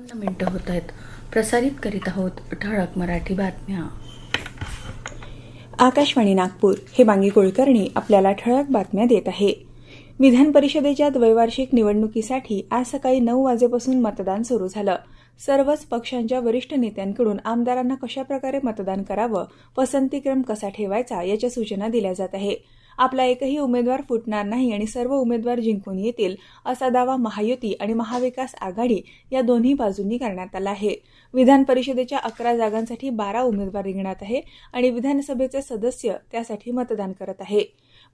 पन्न मिनटं होत आहेत. प्रसारित करीत आहोत ठळक मराठी बातम्या. आकाशवाणी नागपूर हे बांगी कुलकर्णी आपल्याला ठळक बातम्या देत आहे. विधान परिषदेच्या द्वैवार्षिक निवडणुकीसाठी आज सकाळी नऊ वाजेपासून मतदान सुरू झालं. सर्वच पक्षांच्या वरिष्ठ नेत्यांकडून आमदारांना कशाप्रकारे मतदान करावं पसंतीक्रम कसा ठेवायचा याच्या सूचना दिल्या जात आहे. आपला एकही उमेदवार फुटणार नाही आणि सर्व उमेदवार जिंकून येतील असा दावा महायुती आणि महाविकास आघाडी या दोन्ही बाजूंनी करण्यात आला आहे. विधान परिषदेच्या अकरा जागांसाठी बारा उमेदवार रिंगणात आहे आणि विधानसभेचे सदस्य त्यासाठी मतदान करत आहे.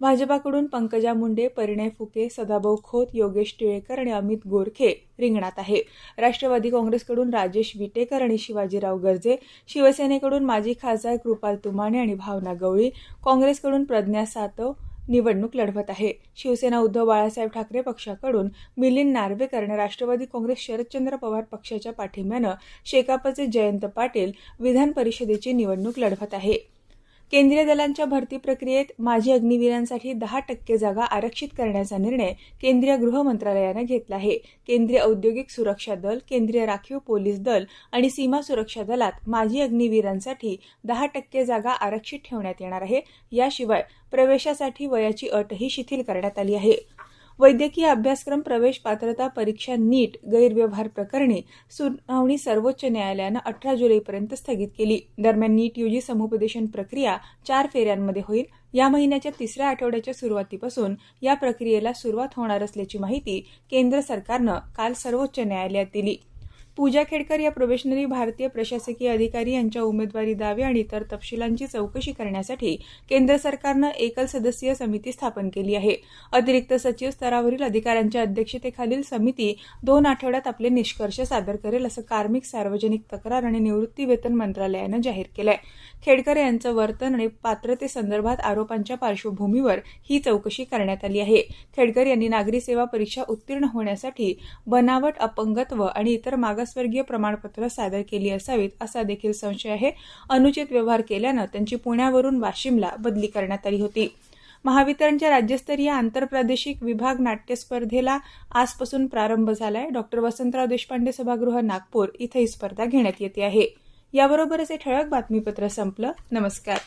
भाजपाकडून पंकजा मुंडे परिणय फुके सदाभाऊ खोत योगेश टिळेकर आणि अमित गोरखे रिंगणात आहे. राष्ट्रवादी काँग्रेसकडून राजेश विटेकर आणि शिवाजीराव गर्जे शिवसेनेकडून माजी खासदार कृपाल तुमाने आणि भावना गवळी काँग्रेसकडून प्रज्ञा सातव निवडणूक लढवत आहे. शिवसेना उद्धव बाळासाहेब ठाकरे पक्षाकडून मिलिंद नार्वेकर आणि राष्ट्रवादी काँग्रेस शरदचंद्र पवार पक्षाच्या पाठिंब्यानं शेकापचे जयंत पाटील विधान परिषदेची निवडणूक लढवत आहे. केंद्रीय दलांच्या भरती प्रक्रियेत माजी अग्निवीरांसाठी दहा टक्के जागा आरक्षित करण्याचा निर्णय केंद्रीय गृह मंत्रालयानं घेतला आहे. केंद्रीय औद्योगिक सुरक्षा दल केंद्रीय राखीव पोलीस दल आणि सीमा सुरक्षा दलात माजी अग्निवीरांसाठी दहा टक्के जागा आरक्षित ठेवण्यात येणार आहे. याशिवाय प्रवेशासाठी वयाची अटही शिथिल करण्यात आली आहे. वैद्यकीय अभ्यासक्रम प्रवेश पात्रता परीक्षा नीट गैरव्यवहार प्रकरणी सुनावणी सर्वोच्च न्यायालयानं अठरा जुलैपर्यंत स्थगित केली. दरम्यान नीट यूजी समुपदेशन प्रक्रिया चार फेऱ्यांमध्ये होईल. या महिन्याच्या तिसऱ्या आठवड्याच्या सुरुवातीपासून या प्रक्रियेला सुरुवात होणार असल्याची माहिती केंद्र सरकारनं काल सर्वोच्च न्यायालयात दिली. पूजा खेडकर या प्रोबेशनरी भारतीय प्रशासकीय अधिकारी यांच्या उमेदवारी दावे आणि इतर तपशिलांची चौकशी करण्यासाठी केंद्र सरकारनं एकल सदस्यीय समिती स्थापन केली आहे. अतिरिक्त सचिव स्तरावरील अधिकाऱ्यांच्या अध्यक्षतेखालील समिती दोन आठवड्यात आपले निष्कर्ष सादर करेल असं कार्मिक सार्वजनिक तक्रार आणि निवृत्ती वेतन मंत्रालयानं जाहीर केलंय. खेडकर यांचं वर्तन आणि पात्रतेसंदर्भात आरोपांच्या पार्श्वभूमीवर ही चौकशी करण्यात आली आहे. खेडकर यांनी नागरी सेवा परीक्षा उत्तीर्ण होण्यासाठी बनावट अपंगत्व आणि इतर मागासवर्गीय प्रमाणपत्र सादर केली असावीत असा देखील संशय आहे. अनुचित व्यवहार केल्यानं त्यांची पुण्यावरून वाशिमला बदली करण्यात आली होती. महावितरणच्या राज्यस्तरीय आंतरप्रादेशिक विभाग नाट्य स्पर्धेला आजपासून प्रारंभ झालाय. डॉक्टर वसंतराव देशपांडे सभागृह नागपूर इथं ही स्पर्धा घेण्यात येते आहे. याबरोबरच हे ठळक बातमीपत्र संपलं. नमस्कार.